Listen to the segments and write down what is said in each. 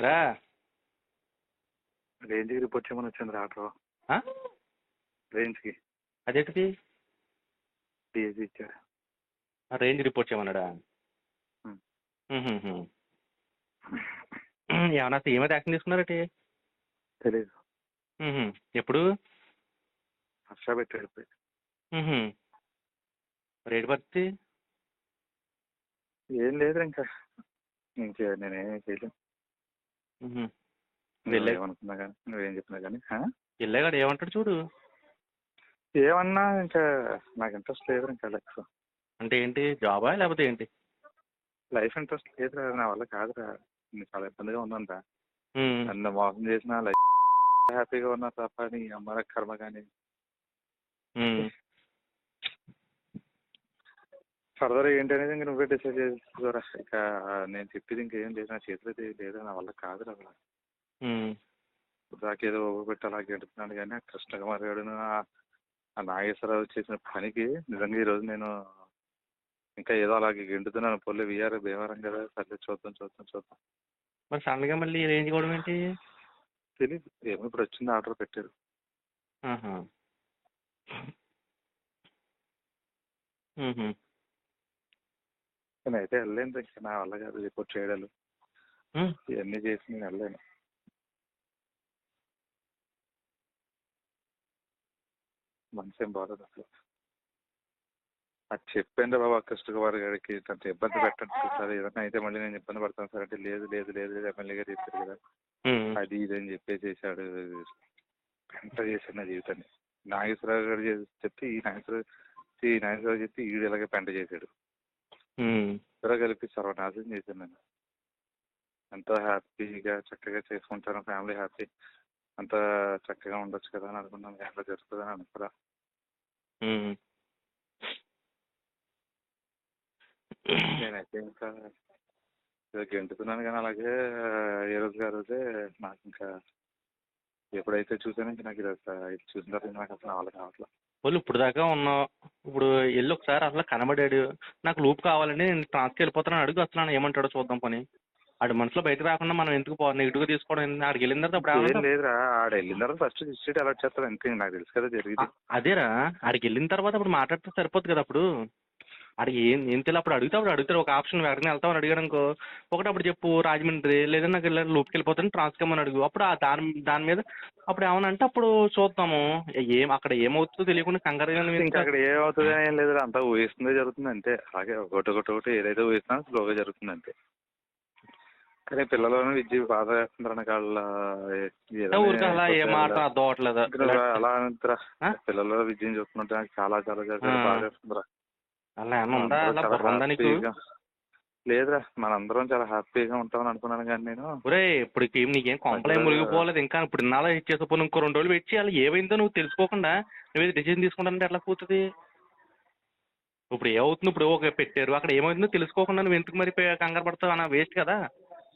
రా రేంజ్కి రిపోర్ట్ చేయమని వచ్చింది ఆటో. ఆ? రేంజ్కి. అదేంటిది? డిఎస్సి ఇచ్చాడు ఆ రేంజ్ రిపోర్ట్ చేయమన్నాడా. ఏమన్నా ఏమైతే యాక్షన్ తీసుకున్నారటి? తెలీదు. ఎప్పుడు? హర్ష పెట్టాడు. రేటు పరిస్థితి ఏం లేదు ఇంకా. ఇంకా నేనేం చేయలేను. ఉహు. నువ్వు వెళ్ళే- ఏమనుకున్నా కానీ నువ్వేం చెప్పినా కానీ? వెళ్ళాగాడు ఏమంటాడు చూడు ఏమన్నా ఇంకా నాకు ఇంట్రెస్ట్ లేదు ఇంకా లైఫ్ అంటే ఏంటి జాబా లేకపోతే ఏంటి లైఫ్ ఇంట్రెస్ట్ లేదురా నా వల్ల కాదురా చాలా ఇబ్బందిగా ఉందంట. నన్ను మోసం చేసిన లైఫ్ హ్యాపీగా ఉన్నా తప్ప నీ అమ్మ కర్మ కానీ ఫర్దర్ ఏంటి అనేది ఇంక నువ్వే డిసైడ్ చేసుకోరా ఇక నేను చెప్పేది ఇంకేం లేదు నా చేతిలో ఇది లేదు నా వల్ల కాదురా అసలు ఉమ్. దాకేదో పెట్టి అలా గెడుతున్నాను కానీ ఆ కృష్ణకుమార్ గారు ఆ నాగేశ్వరరావు చేసిన పనికి నిజంగా ఈరోజు నేను ఇంకా ఏదో అలాగే గెంటుతున్నాను పొల్లి విఆర్ భీమవరం కదా సర్లే చూద్దాం చూద్దాం చూద్దాం. మరి సడన్గా మళ్ళీ రేంజ్ కూడా ఏంటి? తెలియదు ఏమో ఇప్పుడు వచ్చింది ఆర్డర్ పెట్టారు. నేను అయితే వెళ్ళలేను ఇంకా నా వల్ల కాదు రిపోర్ట్ చేయడాలు. ఇవన్నీ చేసి నేను వెళ్ళలేను మనసు ఏం బాగోదు అసలు అది చెప్పండి బాబా కృష్ణకుమార్ గారికి అంత ఇబ్బంది పెట్టండి సార్ ఏదైనా అయితే మళ్ళీ నేను ఇబ్బంది పడతాను సార్ అంటే లేదు లేదు లేదు లేదు ఎమ్మెల్యే గారు చెప్పారు కదా. అది ఇది అని చెప్పేసి చేశాడు పెంట చేశాడు నా జీవితాన్ని నాగేశ్వరరావు గారు చేసి చెప్తే ఈ నాగేశ్వరరావు ఈ నాగేశ్వరరావు చెప్తే ఈడు ఇలాగే పెంట చేశాడు. ఇద్దరు కలిపి సర్వనాశనం చేశాను నేను ఎంతో హ్యాపీగా చక్కగా చేసుకుంటాను ఫ్యామిలీ హ్యాపీ. అంత చక్కగా ఉండొచ్చు కదా అని అనుకున్నాను. ఎట్లా జరుగుతుందని అనుకురా ఉమ్. నేనైతే ఇంకా గెంటుతున్నాను కానీ అలాగే ఏ రోజు రోజే నాకు ఇంకా ఎప్పుడైతే చూసానో ఇంకా నాకు ఇది చూసిన తర్వాత నాకు అసలు వాళ్ళకి కావట్లేదు వాళ్ళు ఇప్పుడు దాకా ఉన్నావు ఇప్పుడు వెళ్ళి ఒకసారి అసలు కనబడాడు. నాకు లూప్ కావాలండి నేను ట్రాన్స్కి వెళ్ళిపోతాను అడుగు అసలు ఏమంటాడో చూద్దాం పని. ఆడి మనసులో బయట రాకుండా మనం ఎందుకు నెగిటివ్గా తీసుకోవడం? ఆడికి వెళ్ళిన తర్వాత అప్పుడు? లేదురా. ఆడ వెళ్ళిన తర్వాత ఫస్ట్ డిస్ట్రిక్ట్ అలర్ట్ చేస్తాడు. అంతే నాకు తెలుసు కదా జరిగింది. అదేరా. ఆడికి వెళ్ళిన తర్వాత అప్పుడు మాట్లాడితే సరిపోతుంది కదా అప్పుడు. ఆడికి ఏం ఏం తెలియదు అప్పుడు అడిగితే అప్పుడు అడుగుతారు. ఒక ఆప్షన్ ఎక్కడికి వెళ్తామని అడిగాడు అనుకో. ఒకటి అప్పుడు చెప్పు రాజమండ్రి లేదా నాకు ఇలా లూప్కి వెళ్ళిపోతాను ట్రాన్స్కమ్ అడుగు. అప్పుడు ఆ దాని దాని మీద అప్పుడు ఏమన్నా అంటే అప్పుడు చూద్దాము. ఏం అక్కడ ఏమవుతుందో తెలియకుండా కంగారుగా నువ్వు ఇంకా అక్కడ ఏమవుతుంది ఏం లేదు అంతా ఊహిస్తుందే జరుగుతుంది అంతే. అలాగే ఒకటి ఒకటి ఒకటి ఏదైతే ఊహిస్తున్నా స్లోగా జరుగుతుంది అంతే. కానీ పిల్లలను విద్య బాధ వేస్తున్నారు నాకు వాళ్ళ అలా ఏ మాట అర్థం అలా? పిల్లల విద్యను చూస్తుంటే నాకు చాలా చాలా. బాధ వేస్తుందిరా అలా ఏమన్నా ఉందా? అలా చాలా బుర్ర ఉందా నీకు లేదురా మనందరం చాలా హ్యాపీగా ఉంటామని అనుకున్నాను కానీ నేను. ఒరే ఇప్పుడు ఏం నీకేం కొంపలు ఏం మునిగిపోలేదు ఇంకా ఇప్పుడు ఇన్నాళ్ళు ఇచ్చేసపోను ఇంకో రెండు రోజులు వెయిట్ చేయాలి. ఏమైందో నువ్వు తెలుసుకోకుండా నువ్వు డిసిజన్ తీసుకుంటానంటే ఎట్లా కూతుంది ఇప్పుడు ఏమవుతుంది? ఇప్పుడు ఒక పెట్టారు. అక్కడ ఏమవుతుందో తెలుసుకోకుండా నువ్వు ఎందుకు మరి కంగారు పడతావు? అన్న వేస్ట్ కదా.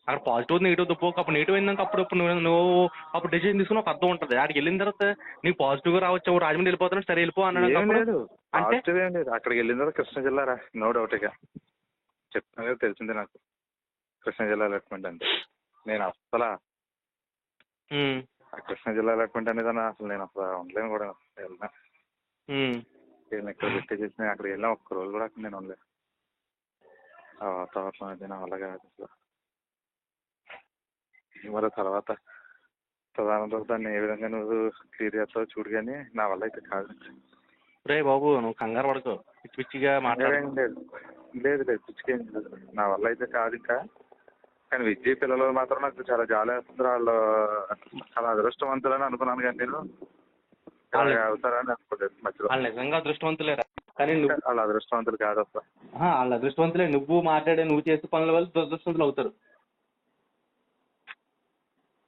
అక్కడ పాజిటివ్ నెగిటివ్ దుప్పోక అప్పుడు నెగిటివ్ అయిందాక అప్పుడు ఇప్పుడు నువ్వు నువ్వు అప్పుడు డిసిజన్ తీసుకుని ఒక అర్థం ఉంటుంది. అక్కడికి వెళ్ళిన తర్వాత నీకు పాజిటివ్గా రావచ్చు? "ఓ, రాజమండ్రి వెళ్ళిపోతున్నాడు సరే వెళ్ళిపో అన్నాడు అంటే? పాజిటివ్ అక్కడికి వెళ్ళిన తర్వాత కృష్ణా జిల్లా రా నో డౌట్ ఇక. చెప్తాను కదా తెలిసిందే నాకు. కృష్ణా జిల్లా అలర్ట్మెంట్ అంటే. నేను అసలు కృష్ణా జిల్లా అలర్ట్మెంట్ అనేది అసలు నేను అసలు ఉండలేను కూడా. వెళ్ళినా. నేను ఇక్కడ అక్కడికి వెళ్ళినా ఒక్క రోజు కూడా అక్కడ నేను ఉండలేను. ఆ వాతావరణం అది నా వల్ల కాదు అసలు. మరి తర్వాత ప్రధాన తర్వాత దాన్ని ఏ విధంగా నువ్వు క్లియర్ చేస్తావో చూడు కానీ నా వల్ల అయితే కాదు. రే బాబు నువ్వు కంగారు పడకు. పిచ్చి పిచ్చిగా మాట్లాడు. లేదు లేదు. లేదు పిచ్చికేం లేదు. నా వల్ల అయితే కాదు ఇంకా. కానీ విద్య పిల్లలు మాత్రం నాకు చాలా జాలి వేస్తుంది వాళ్ళు చాలా అదృష్టవంతులని అనుకున్నాను కానీ నేను. అవుతారని అనుకోలేదు మధ్యలో. వాళ్ళు నిజంగా అదృష్టవంతులేరా? కానీ నువ్వు వాళ్ళ అదృష్టవంతులు కాదు అసలు వాళ్ళు అదృష్టవంతులే. నువ్వు మాట్లాడే నువ్వు చేసే పనుల వల్ల దురదృష్టవంతులు అవుతారు.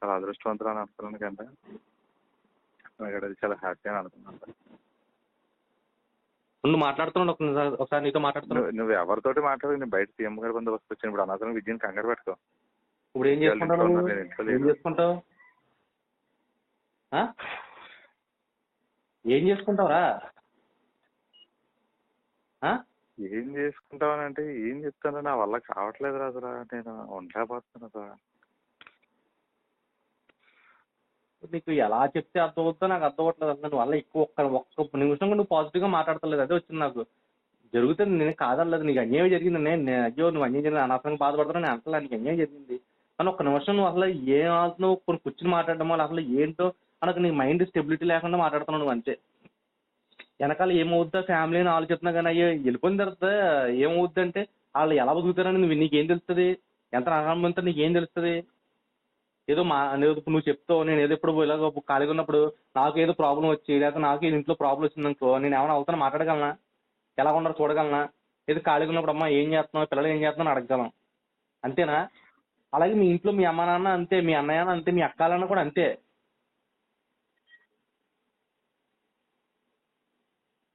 చాలా అదృష్టవంతులు అని అనుకున్నాను కంటే అది చాలా హ్యాపీ అని అనుకున్నాను. నువ్వు మాట్లాడుతున్నాడు ఒకసారి నీతో మాట్లాడుతున్నావు నువ్వు ఎవరితోటి మాట్లాడి నేను బయట సీఎం గారి బందోబస్తు వస్తే వచ్చిన. ఇప్పుడు అనవసరం విద్యను కంగారు పెట్టుకో. ఇప్పుడు ఏం చేసుకుంటావు ఏం. చేసుకుంటావు? ఆ? ఏం చేసుకుంటావురా? ఏం చేసుకుంటావని అంటే ఏం చెప్తాను నా వల్ల కావట్లేదు అసలు నేను ఉండలేకపోతున్నాను అసలు నీకు ఎలా చెప్తే అర్థం అవుతుందో నాకు అర్థం అవ్వట్లేదు అసలు నువ్వు అలా ఎక్కువ ఒక్క ఒక్క నిమిషం కూడా నువ్వు పాజిటివ్గా మాట్లాడతలేదు. అదే వచ్చింది నాకు. జరుగుతుంది నేను కాదనలేదు. నీకు అన్యాయం జరిగింది. నేను అయ్యో నువ్వు అన్యాయం జరిగింది అనవసరంగా బాధపడుతున్నా నేను అంటలా నీకు అన్యాయం జరిగింది. కానీ ఒక్క నిమిషం నువ్వు అసలు ఏం ఆడుతున్నావు కొన్ని కూర్చుని మాట్లాడడం వల్ల అసలు ఏంటో అనకు నీ మైండ్ స్టెబిలిటీ లేకుండా మాట్లాడుతున్నావు నువ్వు అంతే. వెనకాల ఏమవుద్దా ఫ్యామిలీ అని ఆలోచిస్తున్నా కానీ అయ్యో వెళ్ళిపోయిన తర్వాత ఏమవుద్ది అంటే వాళ్ళు ఎలా బతుకుతారని నువ్వు నీకేం తెలుస్తుంది? ఎంత నీకు నీకేం తెలుస్తుంది? ఏదో మా ఏదో ఇప్పుడు నువ్వు చెప్తావు నేను ఏదో ఇప్పుడు ఇలాగ ఖాళీగా ఉన్నప్పుడు నాకు ఏదో ప్రాబ్లం వచ్చి లేకపోతే నాకు ఏదో ఇంట్లో ప్రాబ్లం వచ్చింది అనుకో నేను ఏమైనా అవుతాను మాట్లాడగలనా? ఎలా ఉన్నారో చూడగలనా? ఏదో ఖాళీగా ఉన్నప్పుడు అమ్మ ఏం చేస్తున్నావు పిల్లలు ఏం చేస్తున్నావు అడగగలం. అంతేనా? అలాగే మీ ఇంట్లో మీ అమ్మ నాన్న అంతే మీ అన్నయ్య అంతే మీ అక్కాలన్న కూడా అంతే.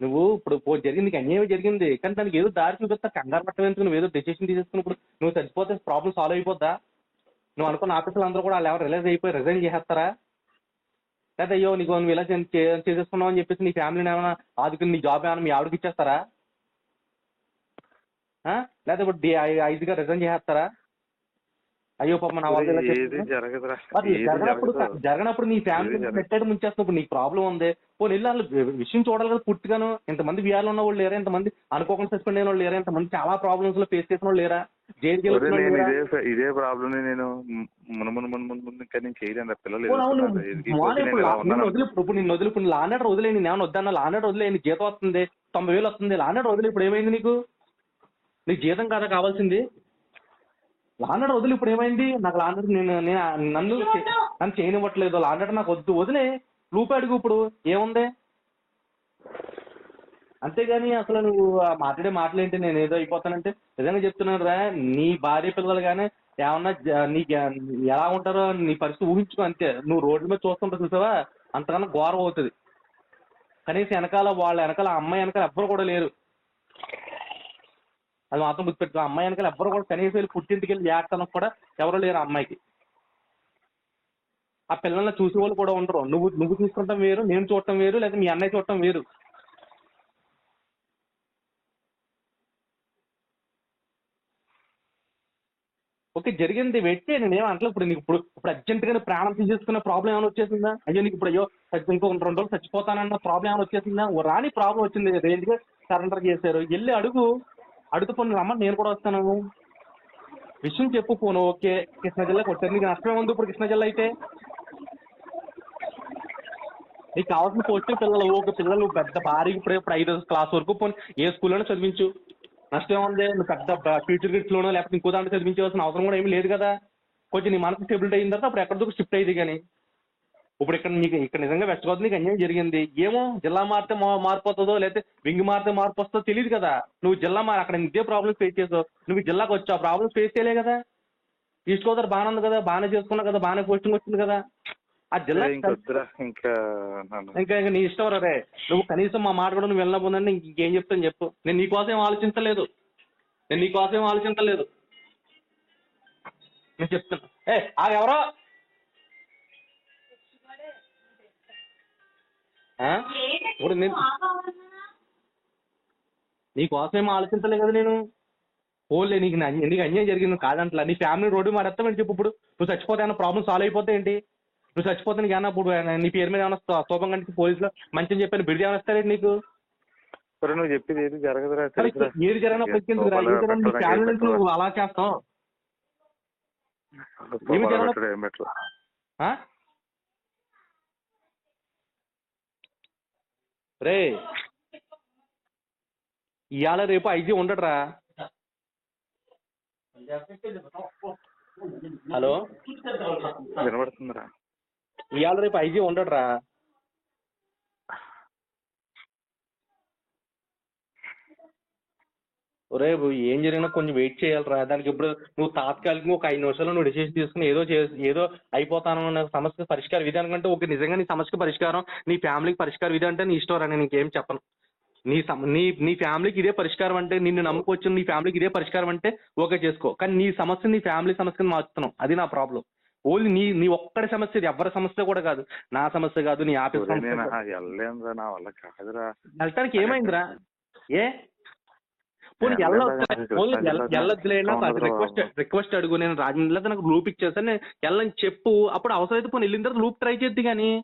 నువ్వు ఇప్పుడు పో జరిగింది నీకు అన్యాయం జరిగింది కానీ దానికి ఏదో దారి చూపిస్తా కంగారు పట్టడం నువ్వు ఏదో డెసిషన్ తీసేసుకున్నప్పుడు నువ్వు చచ్చిపోతే ప్రాబ్లం సాల్వ్ అయిపోద్దా? నువ్వు అనుకున్న ఆఫీసులు అందరూ కూడా వాళ్ళు ఎవరు రిలైజ్ అయిపోయి రిజైన్ చేసేస్తారా? లేదా అయ్యో నీకు నువ్వు ఇలా చేసేసుకున్నావు అని చెప్పేసి నీ ఫ్యామిలీని ఏమైనా ఆదుకుని నీ జాబ్ ఏమైనా మీ ఆవిడకి ఇచ్చేస్తారా? లేదా ఇప్పుడు ఐదుగా రిజైన్ చేసేస్తారా? అయ్యో పాప నా జరగనప్పుడు జరగనప్పుడు నీ ఫ్యామిలీ. పెట్టాడు ముంచేస్తున్నప్పుడు నీకు ప్రాబ్లం ఉంది? పోనీ వెళ్ళి విషయం చూడాలి కదా పుట్టిగాను ఇంతమంది విఆర్లు ఉన్న వాళ్ళు లేరా? ఇంతమంది అనుకోకుండా సస్పెండ్ అయిన వాళ్ళు లేరా? ఇంతమంది చాలా ప్రాబ్లమ్స్లో ఫేస్ చేసిన వాళ్ళు లేరా? జైలుకి? ఇదే ప్రాబ్లం నేను మున మున మున మున మున ఇంకా నేను చేయలేను పిల్లలు ఇప్పుడు నిన్ను వదిలి ఇప్పుడు నిన్ను వదిలి నేను ఏమన్నా వద్దన్నా? లానర్ వదిలే నీ జీతం వస్తుంది తొంభై వేలు వస్తుంది. లానర్ వదిలే ఇప్పుడు ఏమైంది నీకు? నీకు జీతం కాదా కావాల్సింది. లానర్ వదిలి ఇప్పుడు ఏమైంది? నాకు లానర్ నేను నేను నన్ను నన్ను చేయనివ్వట్లేదు. లానర్ నాకు వద్దు. వదిలే. లూపు అడుగు ఇప్పుడు. ఏముంది? అంతేగాని అసలు నువ్వు మాట్లాడే మాటలేంటి? నేను ఏదో అయిపోతానంటే నిజంగా చెప్తున్నాను రా. నీ భార్య పిల్లలు కానీ ఏమన్నా నీకు ఎలా ఉంటారో నీ పరిస్థితి ఊహించుకో అంతే. నువ్వు రోడ్ల మీద చూస్తుంటావు చూసావా? అంతకన్నా ఘోరం అవుతుంది. కనీసం వెనకాల వాళ్ళ వెనకాల అమ్మాయి వెనకాల ఎవ్వరు కూడా లేరు. అది మాత్రం గుర్తుపెట్టుకో. అమ్మాయి వెనకాల ఎవ్వరు కూడా కనీసం వెళ్ళి పుట్టింటికి వెళ్ళి ఏడటానికి కూడా ఎవరు లేరు అమ్మాయికి. ఆ పిల్లల్ని చూసే వాళ్ళు కూడా ఉండరు. నువ్వు నువ్వు చూసుకుంటాం వేరు నేను చూడటం వేరు లేదా మీ అన్నయ్య చూడటం వేరు. ఓకే జరిగింది పెట్టి నేను ఏం ఇప్పుడు నీకు ఇప్పుడు ఇప్పుడు అర్జెంట్గా ప్రాణం తీసేసుకునే ప్రాబ్లం ఏమైనా వచ్చేసిందా? అయ్యో నీకు ఇప్పుడు అయ్యో ఇంకో రెండు రోజులు చచ్చిపోతానన్న ప్రాబ్లం ఏమైనా వచ్చేసిందా? రాని ప్రాబ్లం వచ్చింది. రేంజ్గా సరెండర్ చేశారు. వెళ్ళి అడుగు. అడుగు పోను రమ్మని నేను కూడా వస్తాను. విషయం చెప్పు పోను ఓకే. కృష్ణా జిల్లా కొట్టారు నీకు నష్టమే ఉంది ఇప్పుడు కృష్ణా జిల్లా అయితే. నీకు కావాల్సిన పోస్టులు పిల్లలు ఒక పిల్లలు పెద్ద భారీ ఇప్పుడు ఇప్పుడు ఐదో క్లాస్ వరకు పోను ఏ స్కూల్లోనే చదివించు. నష్టం ఉంది. నువ్వు పెద్ద ఫ్యూచర్ గిట్స్లోనో లేకపోతే ఇంకో దాంట్లో చదివించవలసిన అవసరం కూడా ఏమీ లేదు కదా. కొంచెం నీ మనసు స్టెబిలిటీ అయిన తర్వాత అప్పుడు ఎక్కడిదో షిఫ్ట్ అయ్యింది కానీ. ఇప్పుడు ఇక్కడ నీకు ఇక్కడ నిజంగా వెస్ట్ గోదావరి నీకు అన్యాయం జరిగింది. ఏమో జిల్లా మారితే మా మార్పు వస్తుందో లేకపోతే వింగ్ మారితే మార్పు వస్తుందో తెలియదు కదా. నువ్వు జిల్లా మారి అక్కడ ఇదే ప్రాబ్లమ్స్ ఫేస్ చేసావు. నువ్వు జిల్లాకు వచ్చావు. ఆ ప్రాబ్లమ్స్ ఫేస్ చేయలే కదా. ఈస్ట్ గోదావరి బాగానే ఉంది కదా. బాగానే చేసుకున్నావు కదా. బాగానే పోస్టింగ్ వచ్చింది కదా. ఆ జిల్లా ఇంకా ఇంకా ఇంకా నీ ఇష్టం రే నువ్వు కనీసం మా మాట కూడా నువ్వు వెళ్ళకపోతుందంటే ఇంకేం చెప్తాను చెప్పు. నేను నీకోసం ఏం ఆలోచించలేదు. నేను నీకోసం ఏం ఆలోచించలేదు. నేను చెప్తున్నా. ఏ ఆ ఎవరో ఇప్పుడు నేను నీకోసం ఏం ఆలోచించలే కదా నేను. ఓన్లే నీకు నీకు అన్యాయం జరిగింది కాదంటలా. నీ ఫ్యామిలీ రోడ్డు మారేస్తామని చెప్పు ఇప్పుడు? నువ్వు చచ్చిపోతే ఏమైనా ప్రాబ్లం సాల్వ్ అయిపోతే ఏంటి? నువ్వు చచ్చిపోతే నీకు ఏమన్నా ఇప్పుడు నీ పేరు మీద ఏమైనా స్తూ- స్తూపం కంటే పోలీసులో మంచిని చెప్పని బిడిది ఏమైనా ఇస్తారేంటి నీకు? నువ్వు చెప్పేది ఏది జరగదురా. ఏది జరిగినప్పుడు ఎందుకు ఫ్యామిలీ నుంచి నువ్వు అలా చేస్తావు. ఏమి జరగదు? పెట్టడు, ఏం పెట్టడు. ఆ? రే ఇవాళ రేపు ఐజీ ఉండడురా హలో? వినబడుతుందిరా. ఇవాళ రేపు ఐజీ ఉండడురా ఒరే ఏం జరిగినా కొంచెం వెయిట్ చేయాలిరా. దానికి ఇప్పుడు నువ్వు తాత్కాలికంగా ఒక ఐదు నిమిషాలు నువ్వు డిసిషన్ తీసుకుని ఏదో చే ఏదో అయిపోతాను అన్న సమస్య పరిష్కారం ఇది అనుకుంటే ఒక నిజంగా నీ సమస్యకి పరిష్కారం నీ ఫ్యామిలీకి పరిష్కారం ఇది అంటే నీ ఇష్టం రా. నేను ఇంకేం చెప్పను. నీ సమ నీ నీ ఫ్యామిలీకి ఇదే పరిష్కారం అంటే నిన్ను నమ్ముకొచ్చిన నీ ఫ్యామిలీకి ఇదే పరిష్కారం అంటే ఓకే చేసుకో. కానీ నీ సమస్య నీ ఫ్యామిలీ సమస్యని మార్చుతున్నావు. అది నా ప్రాబ్లం. ఓన్లీ నీ నీ ఒక్కడి సమస్య ఎవరి సమస్య కూడా కాదు. నా సమస్య కాదు నీ ఆఫీస్ సమస్య ఏమైందిరా? ఏ? పోనీ రిక్వెస్ట్ రిక్వెస్ట్ అడుగు నేను రాజమండ్రిలో నాకు లూప్ ఇచ్చేసాను నేను వెళ్ళని చెప్పు. అప్పుడు అవసరమైతే పోనీ వెళ్ళిన తర్వాత లూప్ ట్రై చేద్ది కానీ.